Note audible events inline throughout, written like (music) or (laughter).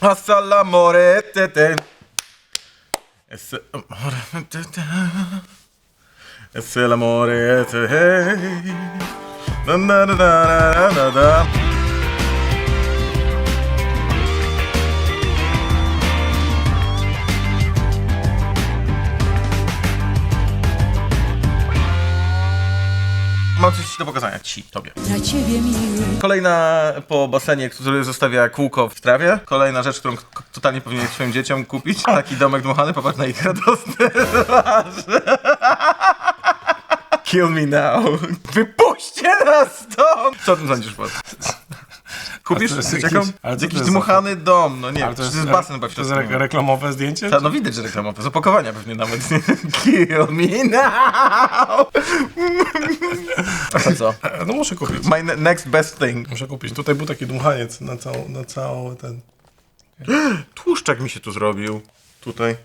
Hasta l'amore, te, te. Es amore, te, te. Es l'amore, te, hey. Da, da, da, da, da, da, Mam coś do pokazania ci, tobie. Dla ciebie miły. Kolejna po basenie, który zostawia kółko w trawie. Kolejna rzecz, którą totalnie powinieneś swoim dzieciom kupić. Taki domek dmuchany, popatrz na ich twarze. Kill me now. Wypuśćcie nas stąd! Co o tym sądzisz, Paul? Kupisz jest jakiś- jakiś jest dmuchany dom, no nie wiem, to to jest, jest basen w to jest re- reklamowe zdjęcie? Ta, no widać, że reklamowe, z opakowania pewnie nawet. (laughs) Kill me now! A co? No muszę kupić. My ne- next best thing. Muszę kupić. Tutaj był taki dmuchaniec na całą, na całą ten... (gasps) Tłuszczak mi się tu zrobił. Tutaj.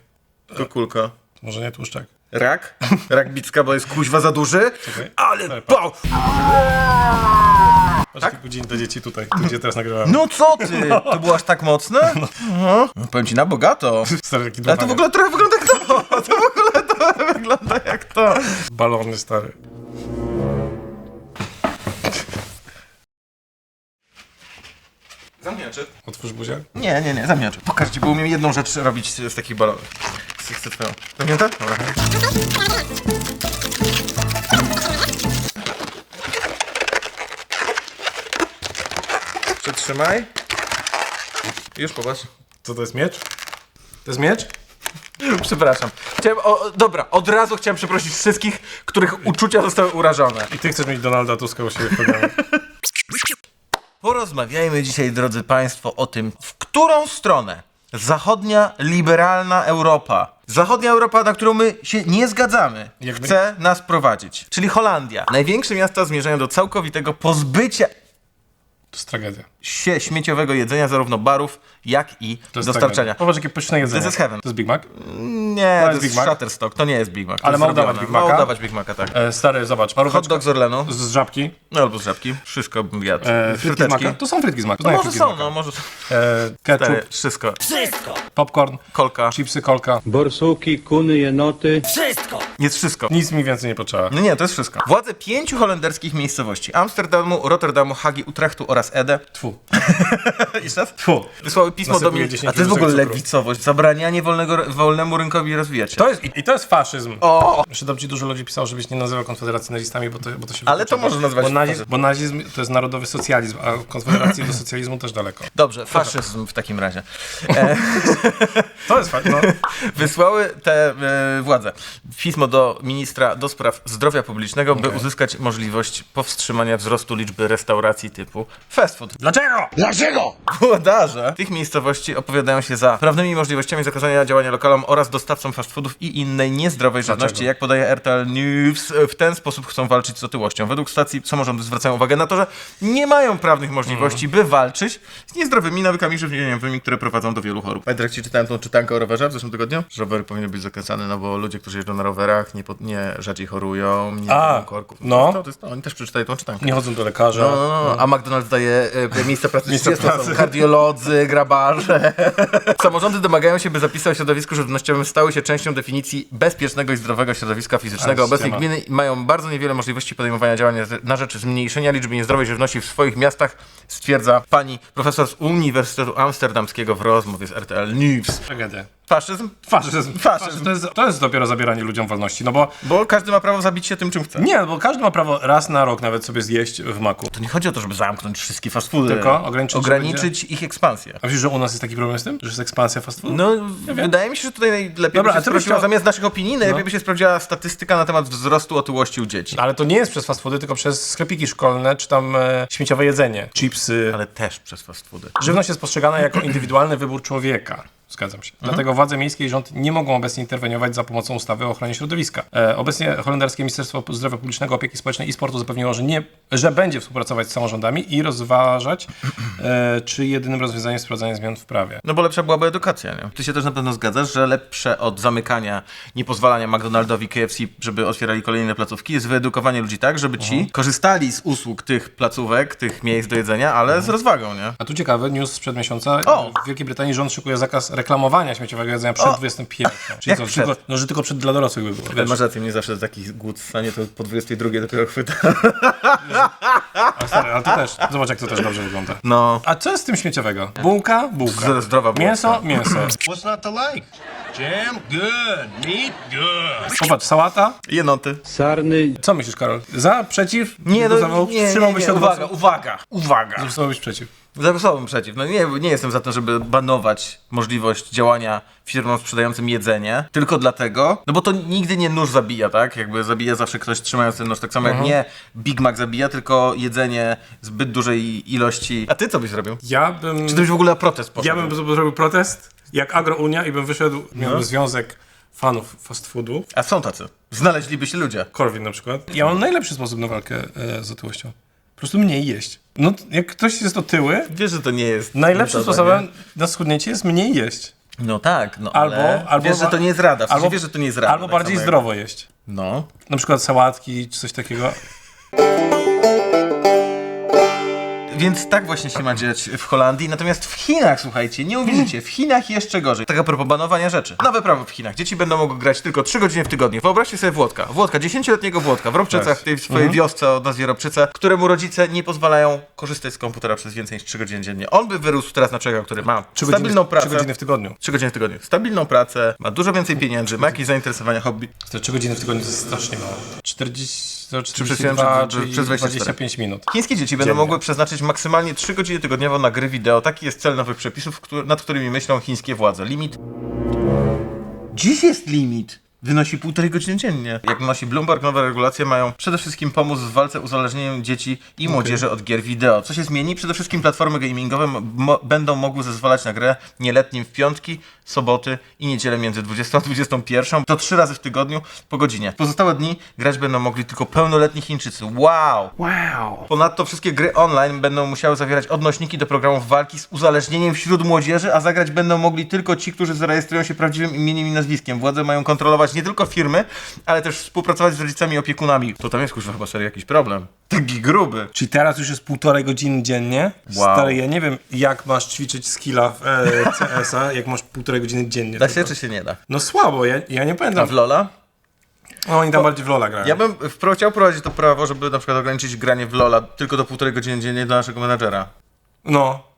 To kulka. Może nie tłuszczak. Rak? Rak bicka, bo jest kuźwa za duży? Czekaj. Ale pał! Patrz, tak? dzień do dzieci tutaj, tu, gdzie teraz nagrywałem. No co ty? To było aż tak mocne? (laughs) No. Powiem ci na bogato. (laughs) Stary, taki Ale to w ogóle trochę wygląda jak to. (laughs) To w ogóle to wygląda jak to. Balony, stary. Zamknięczy? Otwórz buzię. Nie, nie, nie, zamknięczy. Pokaż ci, bo umiem jedną rzecz robić z takich balonów. Chcę twoją. Zamknięte? Dobra. Przytrzymaj. Już popatrz. Co to jest miecz? To jest miecz? (laughs) Przepraszam. Chciałem, o, dobra, od razu chciałem przeprosić wszystkich, których uczucia zostały urażone. I ty chcesz mieć Donalda Tuska u siebie w programie. (laughs) Porozmawiajmy dzisiaj, drodzy Państwo, o tym, w którą stronę zachodnia, liberalna Europa, zachodnia Europa, na którą my się nie zgadzamy, Jakby- chce nas prowadzić. Czyli Holandia. Największe miasta zmierzają do całkowitego pozbycia To jest tragedia. Się śmieciowego jedzenia, zarówno barów, jak i To jest dostarczenia. tragedia. Popatrz, jakie pyszne jedzenie. This is heaven. To jest Big Mac? Nie, to jest jest Big Mac? Shutterstock, to nie jest Big Mac. to Ale jest ma udawać zrobione. Big Maca? Ma udawać Big Maca, tak. E, stary, zobacz. Hot dog z Orlenu, z, z żabki. no albo z żabki, wszystko bym jadł. E, frytki z. To są frytki z maka. No może są, no może E, ketchup, Stary, wszystko. popcorn, Kolka. chipsy, kolka. Borsuki, kuny, jenoty. Jest wszystko. Nic mi więcej nie potrzeba. No nie, to jest wszystko. Władze pięciu holenderskich miejscowości Amsterdamu, Rotterdamu, Hagi, Utrechtu oraz Ede Tfu. (laughs) Jeszcze raz? Tfu. wysłały pismo do mnie. 10 A to jest w ogóle lewicowość, zabranianie wolnego, wolnemu rynkowi rozwijać się. To jest, i, I to jest faszyzm. O! Jeszcze tam ci dużo ludzi pisało, żebyś nie nazywał Konfederacji nazistami, bo to, bo to się Ale to możesz nazwać bo nazizm, bo nazizm to jest narodowy socjalizm, a Konfederacji do socjalizmu też daleko. Dobrze, faszyzm w takim razie. (laughs) To jest fakt, no. Wysłały te e, władze pismo do ministra do spraw zdrowia publicznego, by uzyskać możliwość powstrzymania wzrostu liczby restauracji typu fast food. Dlaczego? Włodarze tych miejscowości opowiadają się za prawnymi możliwościami zakazania działania lokalom oraz dostawcom fast foodów i innej niezdrowej żywności. Jak podaje RTL News, w ten sposób chcą walczyć z otyłością. Według stacji samorządy zwracają uwagę na to, że nie mają prawnych możliwości, by walczyć z niezdrowymi nawykami żywieniowymi, które prowadzą do wielu chorób. Pamiętasz, jak ci czytałem tą czytankę o rowerze w zeszłym tygodniu? Że rowery powinny być zakazane, no bo ludzie, którzy jeżdżą na rowerach, nie, pod, nie rzadziej chorują, nie A, mają korków. no. To, to jest to, oni też przeczytali tą czytankę. Nie chodzą do lekarza. No, no, no. A McDonald's daje e, (laughs) miejsca pracy Miejsca 30 osobom. pracy. kardiolodzy, grabarze. Samorządy domagają się, by zapisy o środowisku żywnościowym stały się częścią definicji bezpiecznego i zdrowego środowiska fizycznego. Obecnie gminy mają bardzo niewiele możliwości podejmowania działań na rzecz zmniejszenia liczby niezdrowej żywności w swoich miastach, stwierdza pani profesor z Uniwersytetu Amsterdamskiego w rozmowie z RTL News. Tragedia. Faszyzm? Faszyzm. Faszyzm. To jest, to jest dopiero zabieranie ludziom wolności, no bo Bo każdy ma prawo zabić się tym, czym chce. nie, bo każdy ma prawo raz na rok nawet sobie zjeść w maku. To nie chodzi o to, żeby zamknąć wszystkie fast foody. Tylko ograniczyć, ograniczyć ich ekspansję. A wiesz, że u nas jest taki problem z tym? Że jest ekspansja fast food? No, wydaje mi się, że tutaj najlepiej Dobra, by a się ty byś sprawdziła, chciał- zamiast naszych opinii, najlepiej No. by się sprawdziła statystyka na temat wzrostu otyłości u dzieci. Ale to nie jest przez fast foody, tylko przez sklepiki szkolne, czy tam e, śmieciowe jedzenie. Chipsy. Ale też przez fast foody. Żywność jest postrzegana jako indywidualny wybór człowieka. Zgadzam się. Mhm. Dlatego władze miejskie i rząd nie mogą obecnie interweniować za pomocą ustawy o ochronie środowiska. E, obecnie holenderskie Ministerstwo Zdrowia Publicznego, Opieki Społecznej i Sportu zapewniło, że, nie, że będzie współpracować z samorządami i rozważać, e, (clears throat) czy jedynym rozwiązaniem jest wprowadzanie zmian w prawie. No bo lepsza byłaby edukacja, nie? Ty się też na pewno zgadzasz, że lepsze od zamykania, niepozwalania McDonaldowi, KFC, żeby otwierali kolejne placówki, jest wyedukowanie ludzi tak, żeby ci korzystali z usług tych placówek, tych miejsc do jedzenia, ale z rozwagą, nie? A tu ciekawy news sprzed miesiąca. O! W Wielkiej Brytanii rząd szykuje zakaz reklamowania śmieciowego jedzenia przed O! 21. (laughs) Czyli przed? tylko, no, że tylko przed dla dorosłych by było. Ale masz rację, mnie zawsze taki głód stanie, to po 22 dopiero chwyta. (laughs) A, stary, ale to też. Zobacz, jak to też dobrze wygląda. No. A co jest z tym śmieciowego? Bułka? Bułka. Zdrowa bułka. Mięso? Mięso. (clears throat) What's not to like? Jam? Good. Meat? Good. Popatrz, sałata? Jenoty. sarny, Co myślisz, Karol? Za? Przeciw? Nie, no, nie, nie, Wstrzymałbyś nie, się od uwaga, uwaga, uwaga. Zagłosowałbyś przeciw. Zagłosowałbym przeciw. No nie, nie jestem za to, żeby banować możliwość działania firmom sprzedającym jedzenie, tylko dlatego, no bo to nigdy nie nóż zabija, tak? Jakby zabija zawsze ktoś trzymając ten nóż, tak samo jak nie Big Mac zabija, tylko jedzenie zbyt dużej ilości. A ty co byś zrobił? Ja bym... Czy ty byś w ogóle na protest poszedł? Ja bym zrobił protest, jak Agrounia i bym wyszedł, miałbym No. związek fanów fast foodu, A są tacy. Znaleźliby się ludzie. Korwin na przykład. Ja mam najlepszy sposób na walkę e, z otyłością. Po prostu mniej jeść. No, jak ktoś jest otyły, Wiesz, że to nie jest... najlepszym metoda, sposobem na schudnięcie jest mniej jeść. No tak, no Albo, ale albo wiesz, że to nie jest rada. W sensie albo, wiesz, że to nie jest rada. Albo tak bardziej samo jak- zdrowo jeść. No. Na przykład sałatki czy coś takiego. (laughs) Więc tak właśnie się ma dziać w Holandii. Natomiast w Chinach, słuchajcie, nie uwierzycie, w Chinach jeszcze gorzej. Tak a propos banowania rzeczy. Nowe prawo w Chinach. Dzieci będą mogły grać tylko 3 godziny w tygodniu. Wyobraźcie sobie Włodka. Włodka, 10-letniego Włodka w Robczycach, w tej swojej wiosce o nazwie Robczyce, któremu rodzice nie pozwalają korzystać z komputera przez więcej niż 3 godziny dziennie. On by wyrósł teraz na człowieka, który ma stabilną godziny, pracę. Trzy godziny w tygodniu. 3 godziny w tygodniu. Stabilną pracę, ma dużo więcej pieniędzy, ma jakieś zainteresowania, hobby. To trzy godziny w tygodniu to jest strasznie mało. 40, to przesunięłem, 42, że- czyli przez 24. 25 minut. Chińskie dzieci będą Dziennie. mogły przeznaczyć maksymalnie 3 godziny tygodniowo na gry wideo. Taki jest cel nowych przepisów, nad którymi myślą chińskie władze. Limit. Dziś jest limit. Wynosi półtorej godziny dziennie. Jak nosi Bloomberg, nowe regulacje mają przede wszystkim pomóc w walce uzależnieniem dzieci i młodzieży od gier wideo. Co się zmieni? Przede wszystkim platformy gamingowe mo- będą mogły zezwalać na grę nieletnim w piątki, soboty i niedzielę między 20 a 21. To trzy razy w tygodniu po godzinie. W pozostałe dni grać będą mogli tylko pełnoletni Chińczycy. Wow! Wow. Ponadto wszystkie gry online będą musiały zawierać odnośniki do programów walki z uzależnieniem wśród młodzieży, a zagrać będą mogli tylko ci, którzy zarejestrują się prawdziwym imieniem i nazwiskiem. Władze mają kontrolować nie tylko firmy, ale też współpracować z rodzicami i opiekunami. To tam jest kurwa chyba serio jakiś problem. Taki gruby. Czyli teraz już jest półtorej godziny dziennie. Wow. Stary, ja nie wiem, jak masz ćwiczyć skilla w e, CS-a, jak masz półtorej godziny dziennie. Da się czy się nie da? No słabo, ja, ja nie A pamiętam. w Lola? O, oni tam bardziej w Lola grają. Ja bym wpro- chciał prowadzić to prawo, żeby na przykład ograniczyć granie w Lola tylko do półtorej godziny dziennie dla naszego menadżera. No.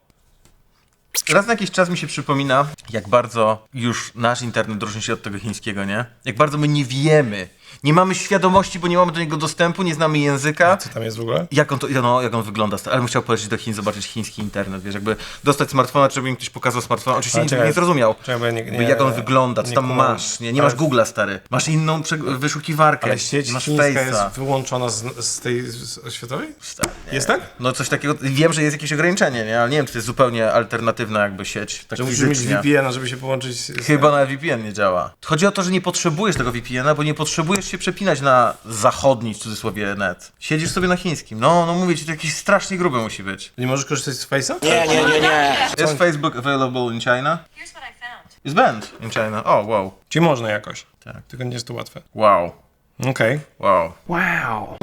Raz na jakiś czas mi się przypomina, jak bardzo już nasz internet różni się od tego chińskiego, nie? Jak bardzo my nie wiemy, nie mamy świadomości, bo nie mamy do niego dostępu, nie znamy języka. Co tam jest w ogóle? Jak on, to, no, jak on wygląda, ale bym chciał polecieć do Chin, zobaczyć chiński internet, wiesz, jakby dostać smartfona, żeby mi ktoś pokazał smartfona. Oczywiście nikt nie zrozumiał, czekaj, nie- nie- jak on wygląda, co tam masz, nie, nie masz Google'a, stary. Masz inną wyszukiwarkę, Ale sieć masz chińska Face'a. jest wyłączona z, z tej z, światowej? Stary. Jest tak? No coś takiego, wiem, że jest jakieś ograniczenie, nie? Ale nie wiem, czy to jest zupełnie alternatywna jakby sieć, tak Że musisz mieć. VPN-a, żeby się połączyć z- Chyba na VPN nie działa. Chodzi o to, że nie potrzebujesz tego VPN-a, bo nie potrzebujesz się przepinać na zachodni, w cudzysłowie, net. Siedzisz sobie na chińskim. No, no mówię ci, to jakiś strasznie gruby musi być. Nie możesz korzystać z Face'a? Is Facebook available in China? Here's what I found. Is banned in China. O, wow. Czyli można jakoś. Tak. Tylko nie jest to łatwe. Wow. Okej. Wow. Wow.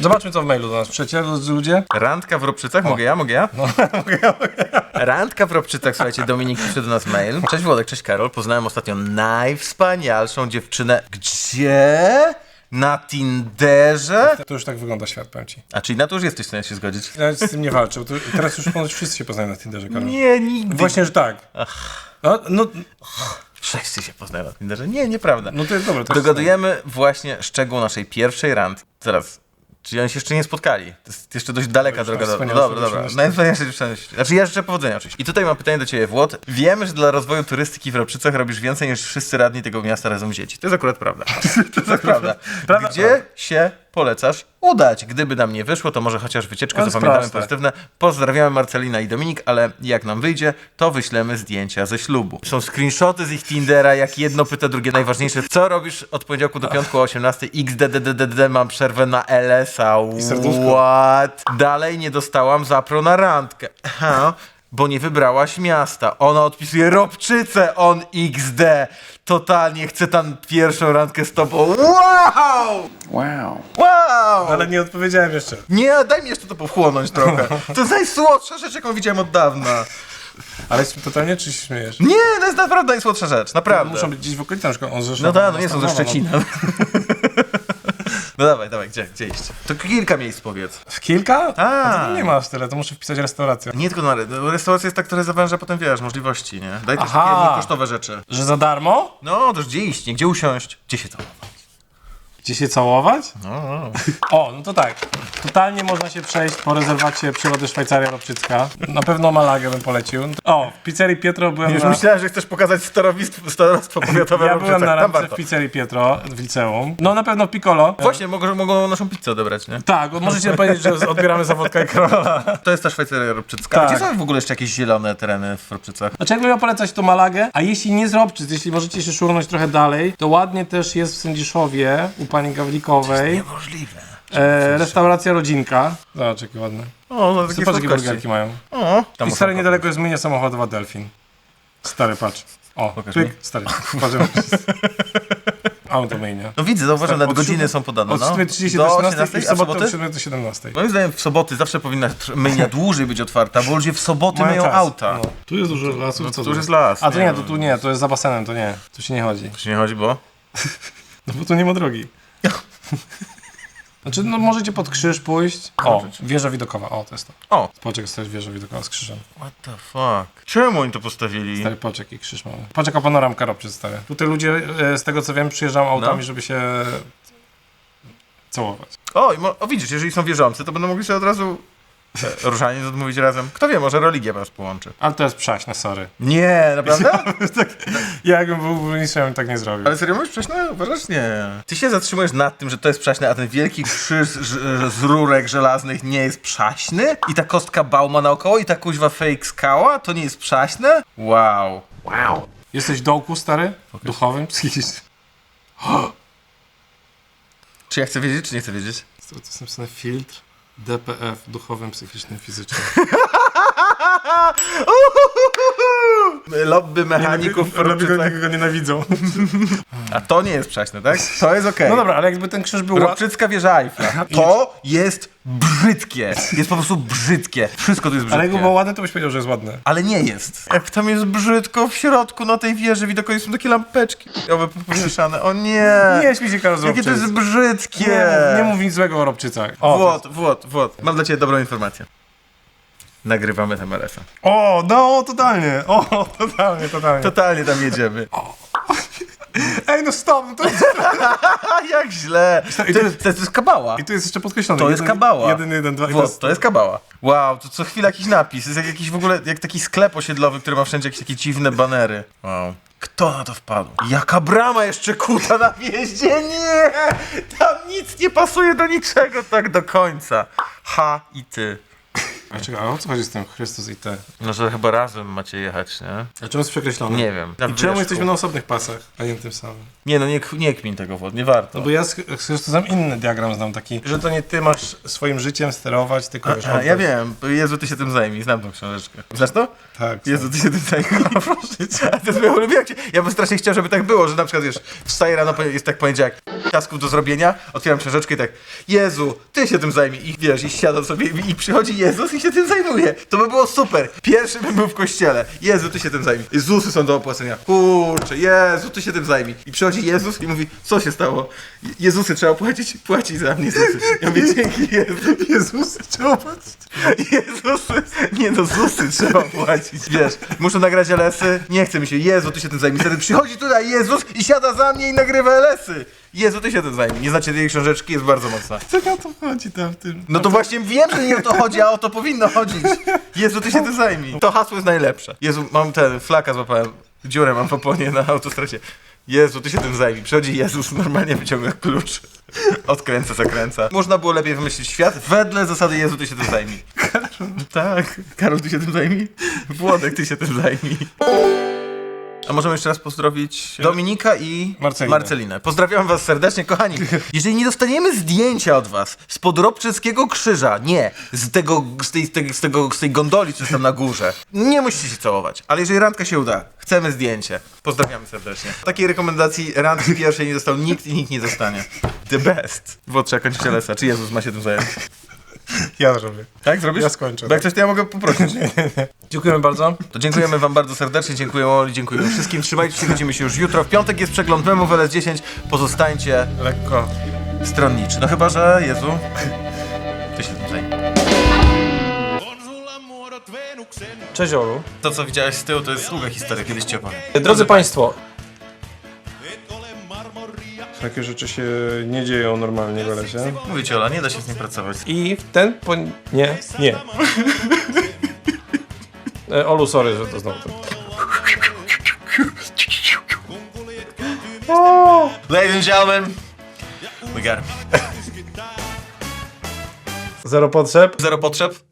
Zobaczmy, co w mailu do nas drodzy ludzie. Randka w Robczycach? Mogę ja? (laughs) Mogę ja? Randka w Robczycach, słuchajcie, Dominik przyszedł do nas mail. Cześć Włodek, cześć Karol. Poznałem ostatnio najwspanialszą dziewczynę. Gdzie? Na Tinderze? To już tak wygląda świat, powiem ci. A czyli na to już jesteś w stanie się zgodzić? Ja z tym nie walczę, bo to, teraz już ponoć wszyscy się poznają na Tinderze, Karol. Nie, nigdy. Właśnie, że tak. No, no, Wszyscy się poznają na Tinderze. Nie, nieprawda. no to jest dobre. To Dogadujemy właśnie szczegół naszej pierwszej randki. Zaraz. Czyli oni się jeszcze nie spotkali. To jest jeszcze dość daleka już droga do... No dobra, dobra. Najwspanialsza dziewczyna. Znaczy ja życzę powodzenia oczywiście. I tutaj mam pytanie do Ciebie, Włod. Wiemy, że dla rozwoju turystyki w Robczycach robisz więcej niż wszyscy radni tego miasta razem wzięci. To jest akurat prawda. (laughs) To jest prawda. Prawda, Gdzie się polecasz udać. Gdyby nam nie wyszło, to może chociaż wycieczkę Ale zapamiętamy proste. pozytywne. Pozdrawiamy Marcelina i Dominik, ale jak nam wyjdzie, to wyślemy zdjęcia ze ślubu. Są screenshoty z ich Tindera, jak jedno pyta drugie. Najważniejsze, co robisz od poniedziałku do piątku o 18? XDDDD, mam przerwę na LS-a. What? Dalej nie dostałam zapro na randkę. Aha, bo nie wybrałaś miasta. Ona odpisuje Robczycę, on XD. Totalnie chcę tam pierwszą randkę z tobą. Wow! Wow. Wow! Ale nie odpowiedziałem jeszcze. Nie, daj mi jeszcze to powchłonąć trochę. (laughs) To jest najsłodsza rzecz, jaką widziałem od dawna. Ale totalnie czy się śmiejesz? Nie, to jest naprawdę najsłodsza rzecz, naprawdę. Muszą być gdzieś w okolicach, na przykład on z Rzeszowa. No tak, no nie są ze Szczecina. (laughs) No dawaj, dawaj, gdzie, gdzie iść? To kilka miejsc powiedz. Kilka? A to nie masz tyle, to muszę wpisać restaurację. Nie tylko na no, restauracja jest ta, która zawęża potem, wiesz, możliwości, nie? Daj też Aha. takie kosztowe rzeczy. Że za darmo? No, to już gdzie iść, nie? Gdzie usiąść? Gdzie się to? Gdzie się całować? No, no. O, no to tak. Totalnie można się przejść po rezerwacie przyrody Szwajcaria Robczycka. Na pewno Malagę bym polecił. O, w pizzerii Pietro byłem Już na... myślałem, że chcesz pokazać starowistwo, starostwo powiatowe Ja byłem na randce w pizzerii Pietro w liceum. No na pewno Piccolo. Właśnie, mogą, mogą naszą pizzę odebrać, nie? Tak, możecie powiedzieć, że odbieramy zawodka i Karola. To jest ta Szwajcaria Robczycka. Tak. Gdzie są w ogóle jeszcze jakieś zielone tereny w Robczycach? Znaczy jakbym miał polecać to Malagę, a jeśli nie z Robczyc, jeśli możecie się szurnąć trochę dalej, to ładnie też jest w Sędziszowie u pani Gawlikowej. Niemożliwe. E, restauracja Rodzinka. Zobacz, jakie ładne. O, no takie Patrz, jakie burgerki mają. O, tam I stary niedaleko jest mynia samochodowa Delfin. Stary, patrz. O, Pokaż pyk, mi. stary. Patrzymy. (laughs) Auto mynia. No widzę, zauważam, nawet Od godziny siódmej- są podane, Od no. 7.30 do do 17 18, i w a sobotę od 7 do 17. Moim zdaniem w soboty zawsze powinna tr- myjnia dłużej być otwarta, bo ludzie w soboty Mają myją czas. auta. No. Tu jest dużo lasów, No co to już jest las. A to nie, to tu nie, to jest za basenem, to nie. Tu się nie chodzi. To się nie chodzi, bo... (laughs) No bo tu nie ma drogi. (laughs) Znaczy, no możecie pod krzyż pójść. O, wieża widokowa. O, to jest to. O, Poczek jest też wieża widokowa z krzyżem. what the fuck. Czemu oni to postawili? Stary poczek i krzyż mamy. Patrz jaka panoramka rob przedstawia. Tutaj ludzie, e, z tego co wiem, przyjeżdżają autami, No. żeby się całować. O, i mo- o, widzisz, jeżeli są wierzący, to będą mogli sobie od razu różaniec odmówić razem. Kto wie, może religia was połączy. Ale to jest przaśne, sorry. Nie, naprawdę? Ja (laughs) jakbym był burmistrzem, bym tak nie zrobił. Ale serio mówisz prześne? Uważasz? Nie. Ty się zatrzymujesz nad tym, że to jest przaśne, a ten wielki krzyż z, z rurek żelaznych nie jest przaśny? I ta kostka Bauma naokoło i ta kuźwa fake skała? To nie jest przaśne? Wow. Jesteś w dołku, stary? Duchowym, psychicznym. (gasps) Czy ja chcę wiedzieć, czy nie chcę wiedzieć? To jest napisane filtr DPF, duchowym, psychicznym, fizycznym. (laughs) Lobby mechaników Robczycach. go nienawidzą. (laughs) A to nie jest przaśne, tak? To jest okej. No dobra, ale jakby ten krzyż był. Robczycka wieża Eiffla. (laughs) To jest brzydkie. Jest po prostu brzydkie. Wszystko tu jest brzydkie. Ale jakby było ładne, to byś powiedział, że jest ładne. Ale nie jest. Jak tam jest brzydko w środku na tej wieży, widokowo są takie lampeczki owe pomieszane. O nie! (laughs) Nie śmiej się, Karol, z Jakie to Robczyc. jest brzydkie! Nie, nie mów nic złego o Robczycach. O, Włod, Włod, Włod. Mam dla ciebie dobrą informację. Nagrywamy TMRS-a. o, no, totalnie. O, (laughs) totalnie, totalnie. Totalnie tam jedziemy. Ej, no stop, no to jest... (laughs) Jak źle! To, to jest, to jest kabała. I tu jest jeszcze podkreślone. To jest jeden, kabała. Jeden, jeden, dwa. i Włod, to jest kabała. Wow, to co chwilę jakiś napis. Jest jak jakiś w ogóle, jak taki sklep osiedlowy, który ma wszędzie jakieś takie dziwne banery. Wow. Kto na to wpadł? Jaka brama jeszcze kuta na wjeździe? Nie! Tam nic nie pasuje do niczego tak do końca. Ha i ty. A czekaj, a o co chodzi z tym Chrystus i te? No, że chyba razem macie jechać, nie? A czemu jest przekreślone? Nie wiem. I czemu jesteśmy na osobnych pasach, a nie tym samym? Nie no, nie, nie kmin tego wod, nie warto. No bo ja z z Chrystusem inny diagram znam taki, że to nie ty masz swoim życiem sterować, tylko wiesz, A, oddać. ja wiem, Jezu, ty się tym zajmij, znam tą książeczkę. Znasz to? Tak. Jezu, ty się tym zajmij. (laughs) A to jest moje ulubione. Ja bym strasznie chciał, żeby tak było, że na przykład, wiesz, wstaję rano, jest tak poniedziałek, tasków do zrobienia, otwieram książeczkę i tak, Jezu, ty się tym zajmij. I wiesz, i siadam sobie i, i przychodzi Jezus i się tym zajmuje. To by było super. Pierwszy bym był w kościele. Jezu, ty się tym zajmij. Jezusy są do opłacenia. Kurczę, Jezu, ty się tym zajmij. I przychodzi Jezus i mówi, co się stało? Je- Jezusy trzeba płacić, płacić za mnie. Jezusy. Ja mówię, dzięki Jezu. Jezus, trzeba płacić. Jezusy, nie no, Zusy trzeba płacić, wiesz. Muszę nagrać LS-y, nie chce mi się, Jezu, ty się tym zajmij. Wtedy przychodzi tutaj Jezus i siada za mnie i nagrywa LS-y. Jezu, ty się tym zajmij. Nie znacie tej książeczki, jest bardzo mocna. Co o to chodzi tam w tym? No to właśnie wiem, że nie o to chodzi, a o to powinno chodzić. Jezu, ty się tym zajmij. To hasło jest najlepsze. Jezu, mam ten, flaka złapałem, dziurę mam w oponie na autostracie. Jezu, ty się tym zajmij. Przychodzi Jezus, normalnie wyciąga klucz. Odkręca, zakręca. Można było lepiej wymyślić świat wedle zasady Jezu, ty się tym zajmij. Tak. Karol, ty się tym zajmij? Włodek, ty się tym zajmij. A możemy jeszcze raz pozdrowić Dominika i Marcelinę. Marcelinę. Pozdrawiam was serdecznie, kochani. Jeżeli nie dostaniemy zdjęcia od was z podrobczyckiego krzyża, nie, z tego, z tej, z tej, z tego, z tej gondoli, jest tam na górze, nie musicie się całować. Ale jeżeli randka się uda, chcemy zdjęcie. Pozdrawiamy serdecznie. Takiej rekomendacji randki pierwszej nie dostał nikt i nikt nie dostanie. The best. Władca kończycielesa. Czy Jezus ma się tym zająć? Ja zrobię. Tak, zrobisz? Ja skończę, Bo jak coś, to ja mogę poprosić. (laughs) Dziękujemy bardzo. To dziękujemy wam bardzo serdecznie, dziękujemy Oli, dziękujemy wszystkim. Trzymajcie się, widzimy się już jutro. W piątek jest przegląd memów LS10. Pozostańcie Lekko. stronniczy. No chyba, że Jezu. Ty się Venuksen. Cześć Olu. To, co widziałeś z tyłu, to jest długa historia, kiedyś ci opowiem. Drodzy Państwo. Takie rzeczy się nie dzieją normalnie w lesie. Mówię ci, Ola, nie da się z nim pracować. I w ten po... Nie, nie. E, Olu, sorry, że to znowu ten. (laughs) Ladies and gentlemen, we got him. Zero potrzeb. Zero potrzeb.